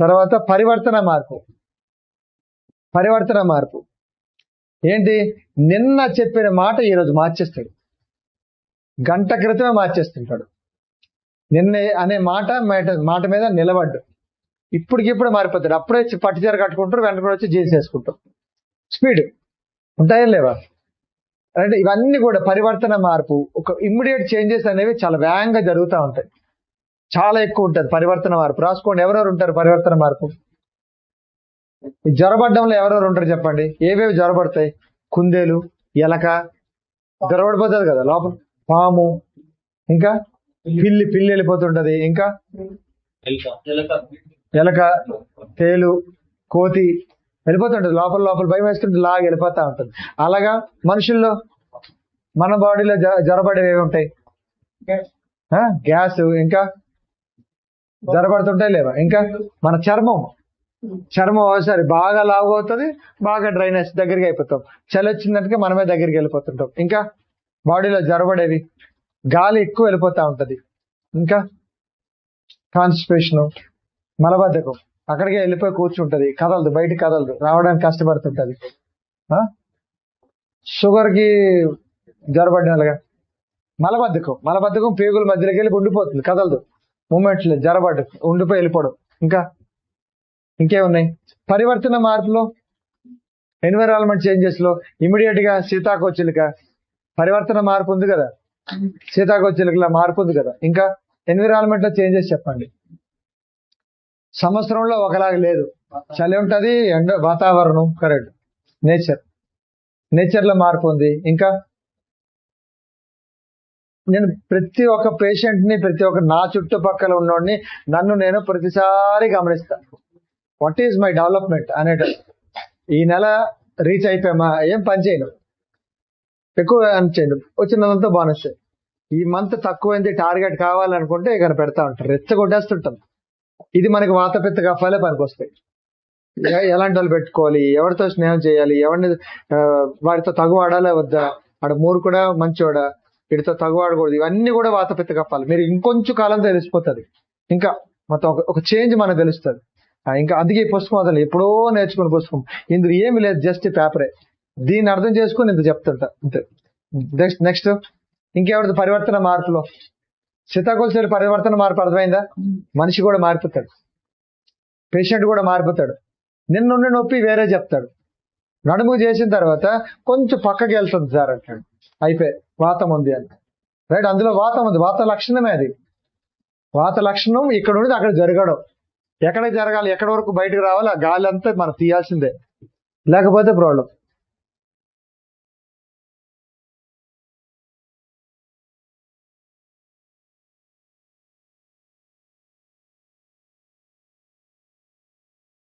తర్వాత పరివర్తన మార్పు. పరివర్తన మార్పు. ఏంటి? నిన్న చెప్పిన మాట ఈరోజు మార్చేస్తాడు. గంట క్రితమే మార్చేస్తుంటాడు. నిన్న అనే మాట మాట- మాట మీద నిలబడ్డు. ఇప్పటికిప్పుడు మారిపోతాడు. అప్పుడే వచ్చి పట్టుచీర కట్టుకుంటారు వెంటనే వచ్చి జీన్స్ వేసుకుంటారు. స్పీడ్. ఉంటాయా లేవా? అంటే ఇవన్నీ కూడా పరివర్తన మార్పు ఒక ఇమ్మీడియట్ చేంజెస్ అనేవి చాలా వేగంగా జరుగుతూ ఉంటాయి. చాలా ఎక్కువ ఉంటుంది పరివర్తన మార్పు. రాసుకోండి ఎవరెవరు ఉంటారు పరివర్తన మార్పు? జ్వరపడ్డంలో ఎవరెవరు ఉంటారు చెప్పండి? ఏవేవి జ్వరపడతాయి కుందేలు ఎలక జ్వరపడిపోతుంది కదా లోపల పాము ఇంకా పిల్లి పిల్లి వెళ్ళిపోతుంటది ఇంకా? ఎలక తేలు కోతి వెళ్ళిపోతుంటది. లోపల లోపల భయం వేస్తుంటే లాగా వెళ్ళిపోతా ఉంటుంది. అలాగా మనుషుల్లో మన బాడీలో జ్వరపడేవి ఏమి ఉంటాయి? గ్యాస్ ఇంకా? జ్వరపడుతుంటాయి లేవా? ఇంకా మన చర్మం. చర్మం ఒకసారి బాగా లావు అవుతుంది బాగా డ్రైనేజ్ దగ్గరికి అయిపోతాం. చలి వచ్చిందంటే మనమే దగ్గరికి వెళ్ళిపోతుంటాం. ఇంకా బాడీలో జరబడేవి గాలి ఎక్కువ వెళ్ళిపోతా ఉంటది. ఇంకా కాన్స్టిపేషన్ మలబద్ధకం అక్కడికే వెళ్ళిపోయి కూర్చుంటది. కదలదు బయట కదలదు రావడానికి కష్టపడుతుంటది. ఆ? షుగర్కి జ్వరపడిన వాళ్ళగా. మలబద్ధకం మలబద్ధకం పేగుల మధ్యలోకి వెళ్ళి ఉండిపోతుంది కదలదు. మూమెంట్స్ లేదు జరబడ్డు ఉండిపోయి వెళ్ళిపోవడం ఇంకా ఇంకేమున్నాయి పరివర్తన మార్పులో ఎన్విరాన్మెంట్ చేంజెస్లో ఇమీడియట్గా సీతాకోచిలుక పరివర్తన మార్పు ఉంది కదా. సీతాకోచిలుకల మార్పు ఉంది కదా. ఇంకా ఎన్విరాన్మెంట్లో చేంజెస్ చెప్పండి. సంవత్సరంలో ఒకలాగా లేదు. చలి ఉంటది ఎండ వాతావరణం కరెక్ట్. నేచర్. నేచర్లో మార్పు ఉంది. ఇంకా నేను ప్రతి ఒక్క పేషెంట్ని ప్రతి ఒక్క నా చుట్టుపక్కల ఉన్నోడిని నన్ను నేను ప్రతిసారి గమనిస్తాను వాట్ ఈజ్ మై డెవలప్మెంట్ అనేట. ఈ నెల రీచ్ అయిపోయామా? ఏం పని చేయను. ఎక్కువ అనిచేయండి వచ్చినంత బోనస్ ఈ మంత్ తక్కువైంది టార్గెట్ కావాలనుకుంటే ఇక్కడ పెడతా ఉంటారు రెచ్చగొట్టేస్తుంటాం. ఇది మనకి వాతపెత్త కఫాలే పనికి వస్తాయి ఎలాంటి వాళ్ళు పెట్టుకోవాలి? ఎవరితో స్నేహం చేయాలి? ఎవరిని వాడితో తగు వద్దా వాడు కూడా మంచోడా? వీడితో తగువాడకూడదు. ఇవన్నీ కూడా వాత కప్పాలి. మీరు ఇంకొంచెం కాలం తెలిసిపోతుంది. ఇంకా మొత్తం ఒక- ఒక చేంజ్ మనకు తెలుస్తుంది. ఆ, ఇంకా అందుకే ఈ పుస్తకం అసలు ఎప్పుడో నేర్చుకున్న పుస్తకం. ఇందులో ఏమి లేదు జస్ట్ పేపరే. దీన్ని అర్థం చేసుకుని ఇంత చెప్తుంట. అంతే. Next next. ఇంకెవరిది పరివర్తన మార్పులో. సీతాకోల్సేడు పరివర్తన మార్పు అర్థమైందా? మనిషి కూడా మారిపోతాడు. పేషెంట్ కూడా మారిపోతాడు. నిన్నుండి నొప్పి వేరే చెప్తాడు. నడుము చేసిన తర్వాత కొంచెం పక్కకి వెళ్తుంది సార్ అంటాడు. అయిపోయి వాతం ఉంది అని. రైట్ అందులో వాతం ఉంది. వాత లక్షణమే అది. వాత లక్షణం ఇక్కడ నుండి అక్కడ జరగడం. ఎక్కడ జరగాలి ఎక్కడ వరకు బయటకు రావాలి ఆ గాలి అంతా మనం తీయాల్సిందే. లేకపోతే ప్రాబ్లం